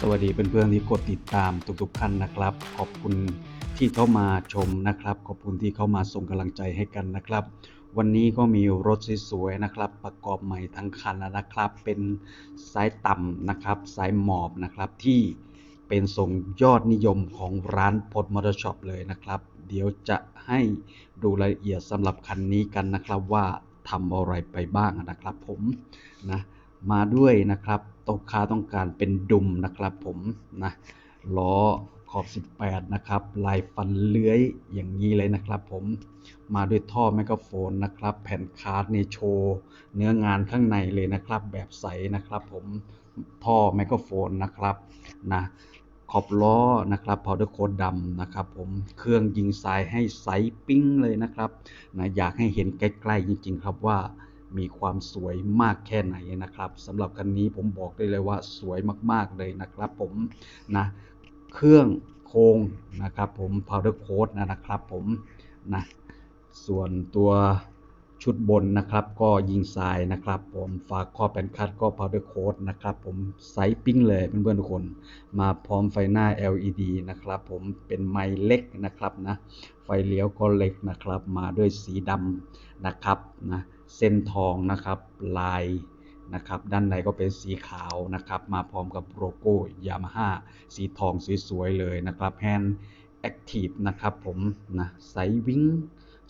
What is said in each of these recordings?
สวัสดีเพื่อนๆที่กดติดตามทุกๆท่านนะครับ ขอบคุณที่เข้ามาชมนะครับ ขอบคุณที่เข้ามาส่งกำลังใจให้กันนะครับ วันนี้ก็มีรถสวยๆนะครับ ประกอบใหม่ทั้งคันแล้วนะครับ เป็นสายต่ำนะครับสายหมอบนะครับที่เป็นทรงยอดนิยมของร้านพดมอเตอร์ช็อปเลยนะครับ เดี๋ยวจะให้ดูรายละเอียดสำหรับคันนี้กันนะครับว่าทำอะไรไปบ้างนะครับผมนะ มาด้วยนะครับตกค้าต้องการเป็นดุมนะครับผมนะล้อขอบ 18 นะครับ ลายฟันเลื้อยอย่างนี้เลยนะครับผมมาด้วยท่อไมโครโฟนนะครับ แผ่นคาร์ดในโชว์เนื้องานข้างในเลยนะครับ แบบใสนะครับผมท่อไมโครโฟนนะครับนะขอบล้อนะครับพาวเดอร์โค้ดดำนะครับผมเครื่องยิงทรายให้ใสปิ้งเลยนะครับนะอยากให้เห็นใกล้ ๆ จริง ๆ ครับว่า มีความสวยมากแค่ไหนนะครับสำหรับคันนี้ผมบอกได้เลยว่าสวยมากๆเลยนะครับ ผมนะเครื่องโครงนะครับ ผม powder coat นะนะครับ ผมนะส่วนตัวชุดบนนะครับก็ยิงทรายนะครับ ผมฝากข้อแผ่นคัดก็ powder coat นะครับผมไซส์ปิ้งเลยเพื่อนๆทุกคน มาพร้อมไฟหน้า LED นะครับผมเป็นไม้เล็กนะครับนะไฟเลี้ยวก็เล็กนะครับ มาด้วยสีดำนะครับนะ เส้นทองนะครับลายนะครับด้านในก็เป็นสีขาวนะครับ มาพร้อมกับโลโก้ยามาฮ่าสีทองสวยๆเลยนะครับแฮนด์แอคทีฟนะครับผมนะใสวิ่ง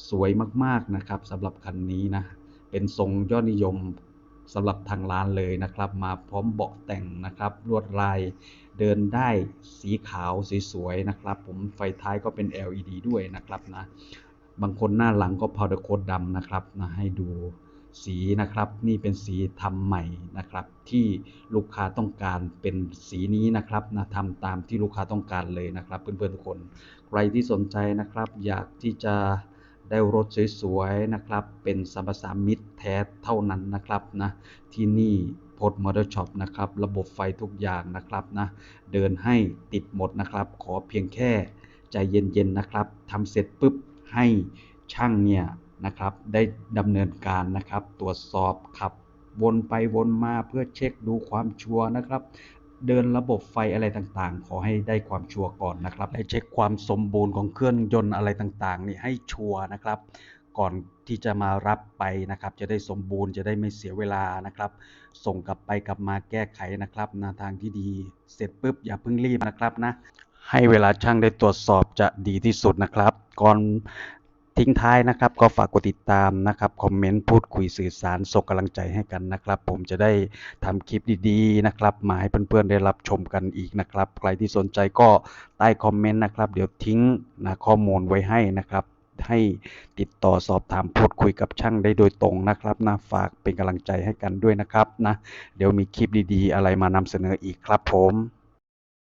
สวยมากๆนะครับสำหรับคันนี้นะ เป็นทรงยอดนิยมสำหรับทางร้านเลยนะครับ มาพร้อมเบาะแต่งนะครับ ลวดลายเดินได้สีขาวสวยๆนะครับ ผมไฟท้ายก็เป็น LED ด้วยนะครับนะ บางคนหน้าหลังก็ powder coat ดำนะครับนะให้ดูสีนะครับ นี่เป็นสีทำใหม่นะครับ ที่ลูกค้าต้องการเป็นสีนี้นะครับนะทำตามที่ลูกค้าต้องการเลยนะครับ เพื่อนๆทุกคน ใครที่สนใจนะครับ อยากที่จะได้รถสวยๆนะครับ เป็นสัมปสามิตแท้เท่านั้นนะครับนะที่นี่พดมอเตอร์ช็อปนะครับ ระบบไฟทุกอย่างนะครับนะเดินให้ติดหมดนะครับ ขอเพียงแค่ใจเย็นๆนะครับทำเสร็จปุ๊บ ให้ช่างเนี่ยนะครับได้ดำเนินการนะครับ ตรวจสอบขับวนไปวนมาเพื่อเช็คดูความชัวร์นะครับ เดินระบบไฟอะไรต่างๆ ขอให้ได้ความชัวร์ก่อนนะครับให้เช็คความสมบูรณ์ของเครื่องยนต์อะไรต่างๆ นี่ให้ชัวร์นะครับ ก่อนที่จะมารับไปนะครับ จะได้สมบูรณ์จะได้ไม่เสียเวลานะครับ ส่งกลับไปกลับมาแก้ไขนะครับนวทางที่ดี เสร็จปุ๊บอย่าเพิ่งรีบนะครับนะ ให้เวลาช่างได้ตรวจสอบจะดีที่สุดนะครับ ก่อนทิ้งท้ายนะครับ ก็ฝากกดติดตามนะครับคอมเมนต์พูดคุยสื่อสารส่งกำลังใจให้กันนะครับ ผมจะได้ทำคลิปดีๆนะครับมาให้เพื่อนๆได้รับชมกันอีกนะครับ ใครที่สนใจก็ใต้คอมเมนต์นะครับ เดี๋ยวทิ้งนะข้อมูลไว้ให้นะครับให้ติดต่อสอบถามพูดคุยกับช่างได้โดยตรงนะครับนะฝากเป็นกำลังใจให้กันด้วยนะครับนะเดี๋ยวมีคลิปดีๆ อะไรมานำเสนออีกครับผม